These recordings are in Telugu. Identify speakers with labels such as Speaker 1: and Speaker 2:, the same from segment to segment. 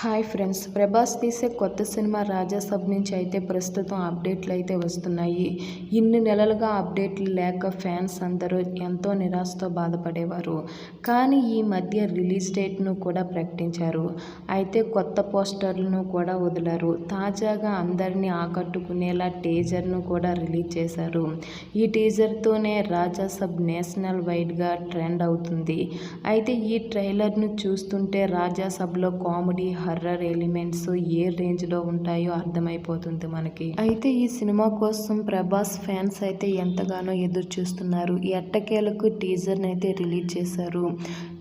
Speaker 1: హాయ్ ఫ్రెండ్స్ ప్రభాస్ తీసే కొత్త సినిమా రాజాసబ్ నుంచి అయితే ప్రస్తుతం అప్డేట్లు అయితే వస్తున్నాయి. ఇన్ని నెలలుగా అప్డేట్లు లేక ఫ్యాన్స్ అందరూ ఎంతో నిరాశతో బాధపడేవారు. కానీ ఈ మధ్య రిలీజ్ డేట్ను కూడా ప్రకటించారు. అయితే కొత్త పోస్టర్లను కూడా వదిలారు. తాజాగా అందరినీ ఆకట్టుకునేలా టీజర్ను కూడా రిలీజ్ చేశారు. ఈ టీజర్తోనే రాజాసబ్ నేషనల్ వైడ్గా ట్రెండ్ అవుతుంది. అయితే ఈ ట్రైలర్ను చూస్తుంటే రాజాసబ్లో కామెడీ హర్రర్ ఎలిమెంట్స్ ఏ రేంజ్లో ఉంటాయో అర్థమైపోతుంది మనకి. అయితే ఈ సినిమా కోసం ప్రభాస్ ఫ్యాన్స్ అయితే ఎంతగానో ఎదురు చూస్తున్నారు ఎట్టకేలకు టీజర్ని అయితే రిలీజ్ చేశారు.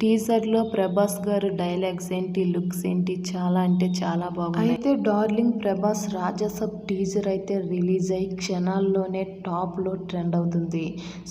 Speaker 1: టీజర్లో ప్రభాస్ గారు డైలాగ్స్ ఏంటి లుక్స్ ఏంటి చాలా అంటే చాలా బాగుంది అయితే డార్లింగ్ ప్రభాస్ రాజసబ్ టీజర్ అయితే రిలీజ్ అయ్యి క్షణాల్లోనే టాప్లో ట్రెండ్ అవుతుంది.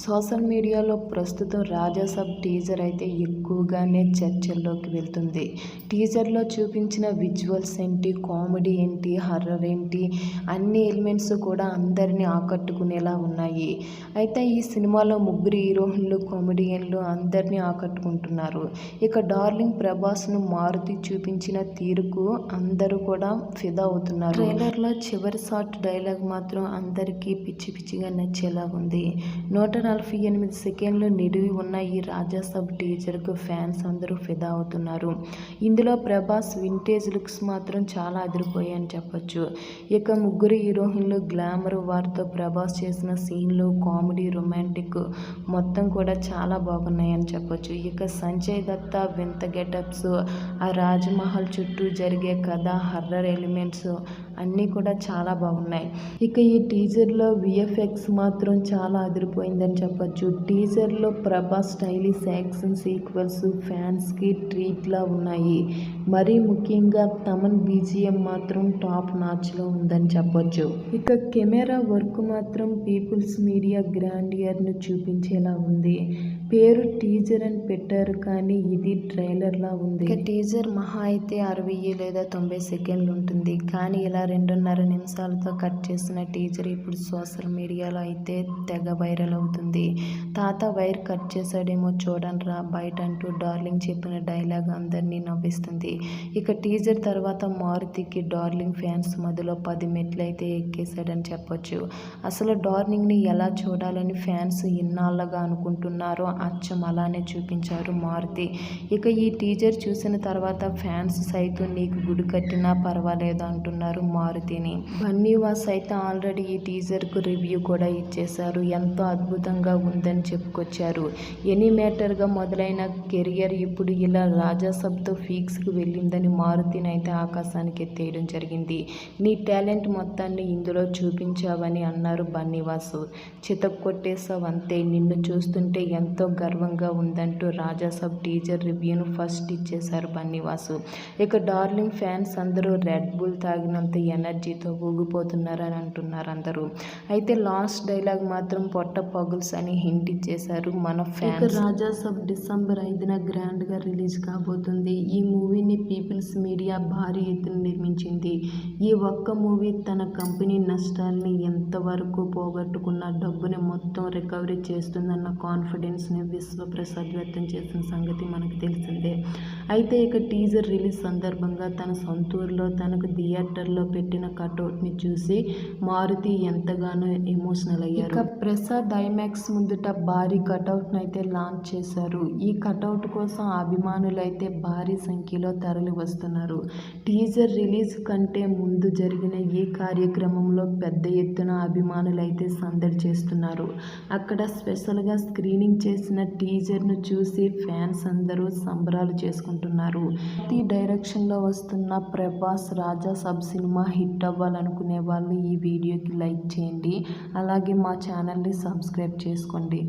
Speaker 1: సోషల్ మీడియాలో ప్రస్తుతం రాజసబ్ టీజర్ అయితే ఎక్కువగానే చర్చల్లోకి వెళ్తుంది. టీజర్లో చూపించిన విజువల్స్ ఏంటి కామెడీ ఏంటి హర్రర్ ఏంటి అన్ని ఎలిమెంట్స్ కూడా అందరినీ ఆకట్టుకునేలా ఉన్నాయి. అయితే ఈ సినిమాలో ముగ్గురు హీరోయిన్లు కామెడియన్లు అందరినీ ఆకట్టుకుంటున్నారు. ఇక డార్లింగ్ ప్రభాస్ను మారుతి చూపించిన తీరుకు అందరూ కూడా ఫిదా అవుతున్నారు. ట్రైలర్లో చివరి షార్ట్ డైలాగ్ మాత్రం అందరికీ పిచ్చి పిచ్చిగా నచ్చేలా ఉంది. నూట నలభై ఎనిమిది సెకండ్లు నిడివి ఉన్న ఈ రాజాసబ్ టీజర్కు ఫ్యాన్స్ అందరూ ఫిదా అవుతున్నారు. ఇందులో ప్రభాస్ వింటే వింటేజ్ లుక్స్ మాత్రం చాలా అదిరిపోయాయని చెప్పొచ్చు. ఇక ముగ్గురు హీరోయిన్లు గ్లామర్ వారితో ప్రభాస్ చేసిన సీన్లు కామెడీ రొమాంటిక్ మొత్తం కూడా చాలా బాగున్నాయని చెప్పొచ్చు. ఇక సంజయ్ దత్త వింత గెటప్స్ ఆ రాజ్మహల్ చుట్టూ జరిగే కథ హర్రర్ ఎలిమెంట్స్ అన్నీ కూడా చాలా బాగున్నాయి. ఇక ఈ టీజర్లో విఎఫ్ఎక్స్ మాత్రం చాలా అదిరిపోయిందని చెప్పొచ్చు. టీజర్లో ప్రభాస్ స్టైలిష్ యాక్షన్ సీక్వెల్స్ ఫ్యాన్స్కి ట్రీట్లా ఉన్నాయి. మరీ ముఖ్యంగా తమన్ బీజిఎం మాత్రం టాప్ నాచ్లో ఉందని చెప్పొచ్చు. ఇక కెమెరా వర్క్ మాత్రం పీపుల్స్ మీడియా గ్రాండియర్ను చూపించేలా ఉంది. పేరు టీజర్ అని పెట్టారు కానీ ఇది ట్రైలర్లా ఉంది. ఇక టీజర్ మహా అయితే అరవై లేదా తొంభై సెకండ్లు ఉంటుంది. కానీ ఇలా రెండున్నర నిమిషాలతో కట్ చేసిన టీజర్ ఇప్పుడు సోషల్ మీడియాలో అయితే తెగ వైరల్ అవుతుంది. తాత వైర్ కట్ చేశాడేమో చూడండి రా బయట అంటూ డార్లింగ్ చెప్పిన డైలాగ్ అందరినీ నవ్విస్తుంది. ఇక టీజర్ తర్వాత మారుతికి డార్లింగ్ ఫ్యాన్స్ మధ్యలో పది మెట్లు అయితే ఎక్కేశాడని చెప్పొచ్చు. అసలు డార్లింగ్ని ఎలా చూడాలని ఫ్యాన్స్ ఇన్నాళ్ళగా అనుకుంటున్నారో అచ్చం అలానే చూపించారు మారుతి. ఇక ఈ టీజర్ చూసిన తర్వాత ఫ్యాన్స్ సైతం నీకు గుడి కట్టినా పర్వాలేదు అంటున్నారు మారుతిని. బన్నీవాస్ అయితే ఆల్రెడీ ఈ టీజర్కు రివ్యూ కూడా ఇచ్చేశారు. ఎంతో అద్భుతంగా ఉందని చెప్పుకొచ్చారు. ఎనీమేటర్గా మొదలైన కెరియర్ ఇప్పుడు ఇలా రాజాసబ్తో ఫీక్స్కి వెళ్ళిందని మారుతిని అయితే ఆకాశానికి ఎత్తేయడం జరిగింది. నీ టాలెంట్ మొత్తాన్ని ఇందులో చూపించావని అన్నారు బన్నీవాసు. చితక్కొట్టేసావు అంతే. నిన్ను చూస్తుంటే ఎంతో గర్వంగా ఉందంటూ రాజాసబ్ టీజర్ రివ్యూను ఫస్ట్ ఇచ్చేశారు బన్నీవాసు. ఇక డార్లింగ్ ఫ్యాన్స్ అందరూ రెడ్ బుల్ తాగినంత ఎనర్జీతో ఊగిపోతున్నారని అంటున్నారు అందరూ. అయితే లాస్ట్ డైలాగ్ మాత్రం పొట్ట పగుల్స్ అని హింట్ ఇచ్చేశారు మన ఫ్యాన్స్. రాజాసబ్ డిసెంబర్ ఐదున గ్రాండ్గా రిలీజ్ కాబోతుంది. ఈ మూవీని పీపుల్స్ మీడియా భారీ ఎత్తున నిర్మించింది. ఈ ఒక్క మూవీ తన కంపెనీ నష్టాల్ని ఎంతవరకు పోగొట్టుకున్న డబ్బుని మొత్తం రికవరీ చేస్తుందన్న కాన్ఫిడెన్స్ని విశ్వప్రసాద్ వ్యక్తం చేసిన సంగతి మనకు తెలిసిందే. అయితే ఇక టీజర్ రిలీజ్ సందర్భంగా తన సొంతూరులో తనకు థియేటర్లో పెట్టిన కటౌట్ని చూసి మారుతి ఎంతగానో ఎమోషనల్ అయ్యారు. ఇక ప్రసాద్ ఐమాక్స్ ముందుట భారీ కటౌట్ను అయితే లాంచ్ చేశారు. ఈ కటౌట్ కోసం అభిమానులు అయితే భారీ సంఖ్యలో తరలి వస్తున్నారు టీజర్ రిలీజ్ కంటే ముందు జరిగిన ఈ కార్యక్రమంలో పెద్ద ఎత్తున అభిమానులు అయితే సందడి చేస్తున్నారు. అక్కడ స్పెషల్గా స్క్రీనింగ్ చేసి చేసిన టీజర్ను చూసి ఫ్యాన్స్ అందరూ సంబరాలు చేసుకుంటున్నారు. ప్రతి డైరెక్షన్లో వస్తున్న ప్రభాస్ రాజా సబ్ సినిమా హిట్ అవ్వాలనుకునే వాళ్ళు ఈ వీడియోకి లైక్ చేయండి. అలాగే మా ఛానల్ని సబ్స్క్రైబ్ చేసుకోండి.